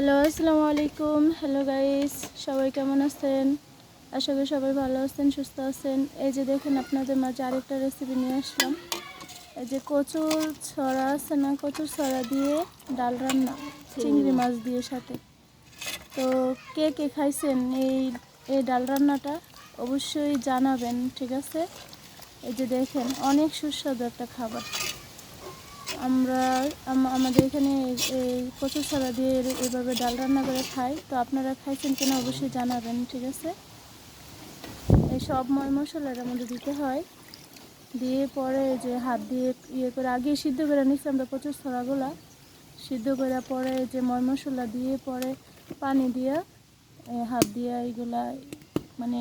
Hello আসসালামু আলাইকুম। Hello guys সবাই কেমন আছেন? আশা করি সবাই ভালো আছেন সুস্থ আছেন। এই যে দেখেন আপনাদের মাঝে আরেকটা রেসিপি নিয়ে আসলাম। এই যে কচুর ছড়া আছে না কচুর ছড়া দিয়ে ডাল রান্না চিংড়ি মাছ দিয়ে সাথে। তো কে কে খাইছেন এই এই ডাল রান্নাটা? অবশ্যই জানাবেন ঠিক আছে? এই যে দেখেন অনেক সুস্বাদু একটা খাবার। আমরা আমাদের এখানে এই- কচু ছাড়া দিয়ে এভাবে ডাল রান্না করে খাই। তো আপনারা খাইছেন কিনা অবশ্যই জানাবেন, ঠিক আছে? এই সব ময়, মশলা এর মধ্যে দিতে হয়। দিয়ে পরে যে হাত দিয়ে ইয়ে করে আগে সিদ্ধ করে নিচ্ছি আমরা কচুর ছড়াগুলা সিদ্ধ করে পরে যে ময়, মশলা দিয়ে পরে পানি দিয়ে হাত দিয়ে এইগুলা মানে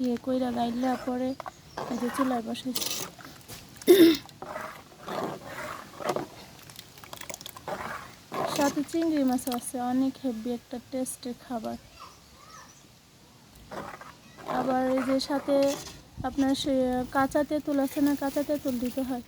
ইয়ে কইরা গাইলা পরে এই যে চুলায় বসাইছি। সাথে চিংড়ি মাছ আছে, অনেক হেভি একটা টেস্টের খাবার। আবার এই যে সাথে আপনার সে, কাঁচা তেঁতুল আছে না, কাঁচা তেঁতুল দিতে হয়।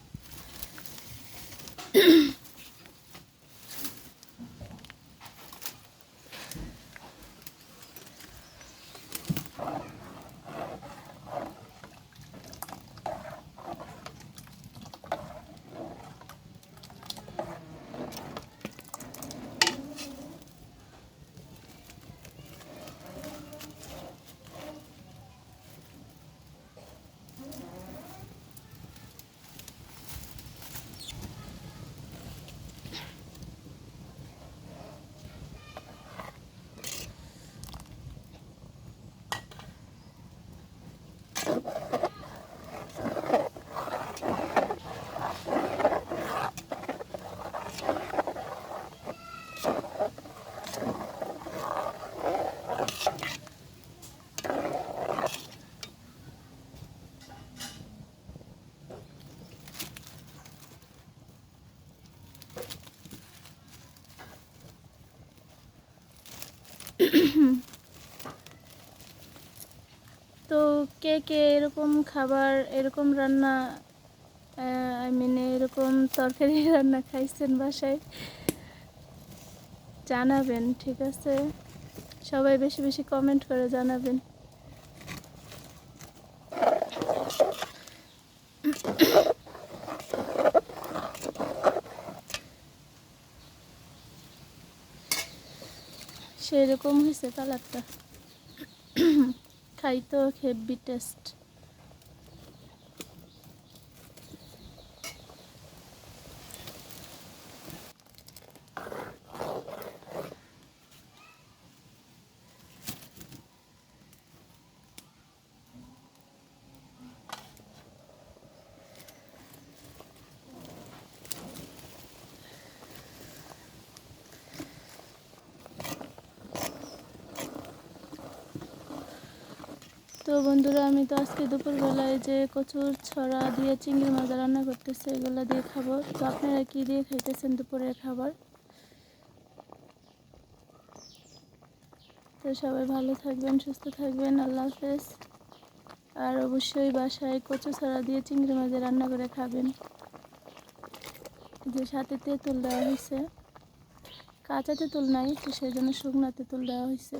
তো কে কে এরকম খাবার, এরকম রান্না আই মিন এরকম তরকারি রান্না খাইছেন বাসায়? জানাবেন, ঠিক আছে? সবাই বেশি বেশি কমেন্ট করে জানাবেন। সেরকম হয়েছে কালারটা খাইতো হেভি টেস্ট তো বন্ধুরা, আমি তো আজকে দুপুরবেলায় যে কচুর ছড়া দিয়ে চিংড়ি মাছ রান্না করতেছে, এগুলো দিয়ে খাব। তো আপনারা কি দিয়ে খাইতেছেন দুপুরের খাবার? তো সবাই ভালো থাকবেন, সুস্থ থাকবেন, আল্লাহ হাফেজ। আর অবশ্যই বাসায় কচু ছড়া দিয়ে চিংড়ি মাছ রান্না করে খাবেন। যে সাথে তেঁতুল দেওয়া হয়েছে, কাঁচা তেঁতুল নাই, তো সেই জন্য শুকনা তেঁতুল দেওয়া হয়েছে।